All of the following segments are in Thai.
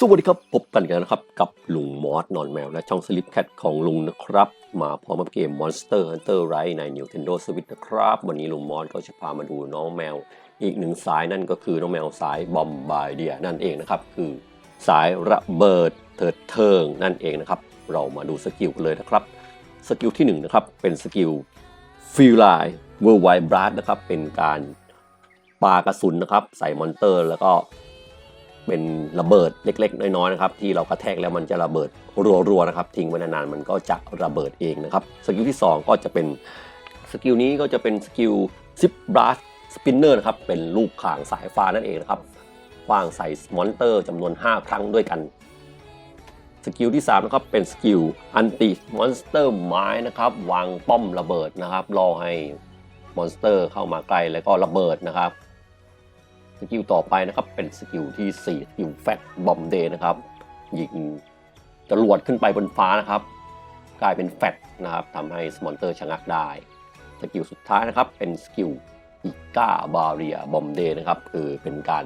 สวัสดีครับพบกันกันนะครับ กับลุงมอสนอนแมว และช่องสลิปแคทของลุงนะครับ มาพร้อมกับเกม Monster Hunter Rise ใน Nintendo Switch นะครับ วันนี้ลุงมอสก็จะพามาดูน้องแมว อีกหนึ่งสายนั่นก็คือน้องแมวสายบอมบายเดียนั่นเองนะครับ คือสายระเบิดเถิดเทิงนั่นเองนะครับ เรามาดูสกิลกันเลยนะครับ สกิลที่หนึ่งนะครับเป็นสกิลฟิลไลเวอร์ไวบรัดนะครับเป็นการปากระสุนนะครับใส่มอนเตอร์ แล้วก็ เป็นระเบิดเล็ก ๆ น้อยๆนะครับที่เรากระแทกแล้วมันจะระเบิดรัวๆนะครับทิ้งไว้นานๆมันก็จะระเบิดเองนะครับสกิลที่ 2 ก็จะเป็นสกิลนี้ก็จะเป็นสกิลซิปบลัสสปินเนอร์นะครับเป็นลูกข่างสายฟ้านั่นเองนะครับวางใส่มอนเตอร์จำนวน 5 ครั้งด้วยกันสกิลที่3นะครับเป็นสกิลอันติมอนสเตอร์ไม้นะครับวางป้อมระเบิดนะครับรอให้มอนสเตอร์เข้ามาใกล้แล้วก็ระเบิดนะครับ สกิลต่อไปนะครับเป็นสกิลที่4สกิลแฟตบอมเดย์นะครับยิงจรวดขึ้นไปบนฟ้านะครับ กลายเป็นแฟตนะครับทำให้สมอนเตอร์ชะงักได้สกิลสุดท้ายนะครับเป็นสกิลอีก้าบาเรียบอมเดย์นะครับคือเป็นการ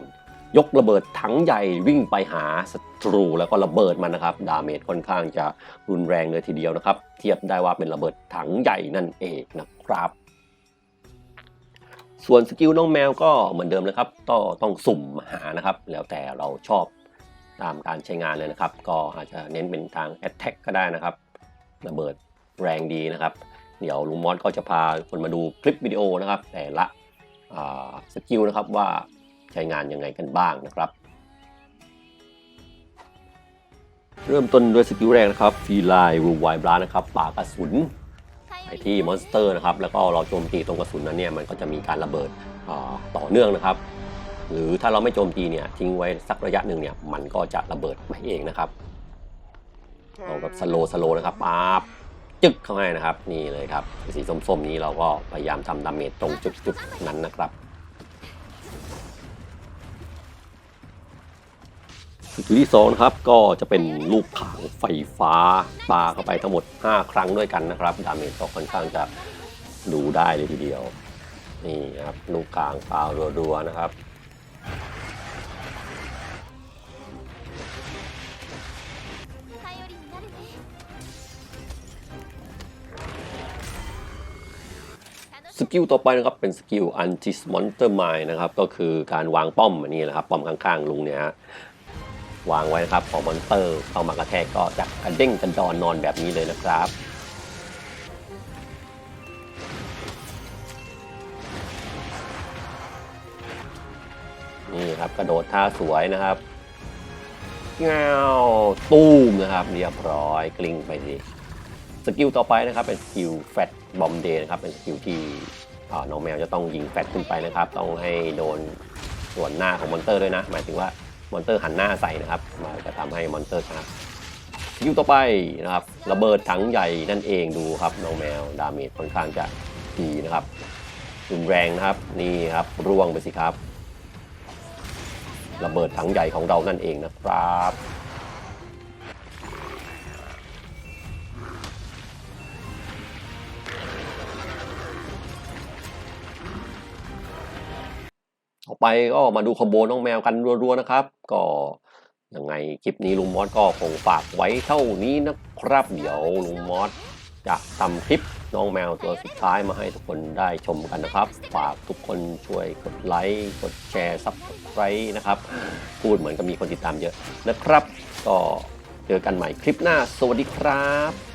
ยกระเบิดถังใหญ่วิ่งไปหาศัตรูแล้วก็ระเบิดมันนะครับ ดาเมจค่อนข้างจะรุนแรงเลยทีเดียวนะครับ เทียบได้ว่าเป็นระเบิดถังใหญ่นั่นเองนะครับ ส่วนสกิลน้องแมวก็เหมือนเดิมนะครับก็ต้องสุ่มหานะครับ แล้วแต่เราชอบตามการใช้งานเลยนะครับ ก็อาจจะเน้นเป็นทาง Attack ก็ได้นะครับระเบิดแรงดีนะครับ เดี๋ยวลุงมอสก็จะพาคนมาดูคลิปวิดีโอนะครับ แต่ละสกิลนะครับว่าใช้งานยังไงกันบ้างนะครับ เริ่มต้นด้วยสกิลแรกนะครับฟีไลรูไวบลานะครับปากกระสุน ไปที่มอนสเตอร์นะครับแล้วก็เราโจมตีตรงกระสุนนั้นเนี่ยมันก็จะมีการระเบิดต่อเนื่องนะครับ หรือถ้าเราไม่โจมตีเนี่ยทิ้งไว้สักระยะหนึ่งเนี่ยมันก็จะระเบิดไปเองนะครับเราแบบสโลสโลนะครับปั๊บจึกเข้าให้นะครับ นี่เลยครับ สีส้มๆนี้เราก็พยายามทำดาเมจตรงจุดๆนั้นนะครับ จุดที่สองนะครับก็จะเป็นลูกถังไฟฟ้าปาเข้าไปทั้งหมด 5 ครั้งด้วยกันนะครับ ดาเมจก็ค่อนข้างจะดูได้เลยทีเดียว นี่ครับลูกกลางปารัวๆนะครับสกิลต่อไปนะครับเป็นสกิลอันจิสมอนเตอร์ไมนะครับก็คือการวางป้อมอันนี้แหละครับป้อมข้างๆลุงเนี่ยฮะ วางไว้นะครับของมอนสเตอร์เข้ามากระแทกก็จะกระเด้งกระดอนนอนแบบนี้เลยนะครับนี่ครับกระโดดท่าสวยนะครับเงาตู้มนะครับเรียบร้อยกลิ้งไปสิสกิลต่อไปนะครับเป็นสกิลแฟตบอมเดย์นะครับเป็นสกิลที่น้องแมวจะต้องยิงแฟตขึ้นไปนะครับ ต้องให้โดนส่วนหน้าของมอนเตอร์ด้วยนะ หมายถึงว่า มอนเตอร์หันหน้าใส่นะครับมันจะทำให้มอนเตอร์ชนะยูต่อไปนะครับระเบิดถังใหญ่นั่นเองดูครับน้องแมวดาเมจค่อนข้างจะดีนะครับรุนแรงนะครับนี่ครับร่วงไปสิครับ ระเบิดถังใหญ่ของเรานั่นเองนะครับ ไปก็มาดูคอมโบน้องแมวกันรัวๆนะครับ ก็ยังไงคลิปนี้ลุงมอสก็คงฝากไว้เท่านี้นะครับ เดี๋ยวลุงมอสจะทำคลิปน้องแมวตัวสุดท้ายมาให้ทุกคนได้ชมกันนะครับ ฝากทุกคนช่วยกดไลค์กดแชร์ซับสไครต์นะครับ พูดเหมือนกับมีคนติดตามเยอะนะครับ ก็เจอกันใหม่คลิปหน้า สวัสดีครับ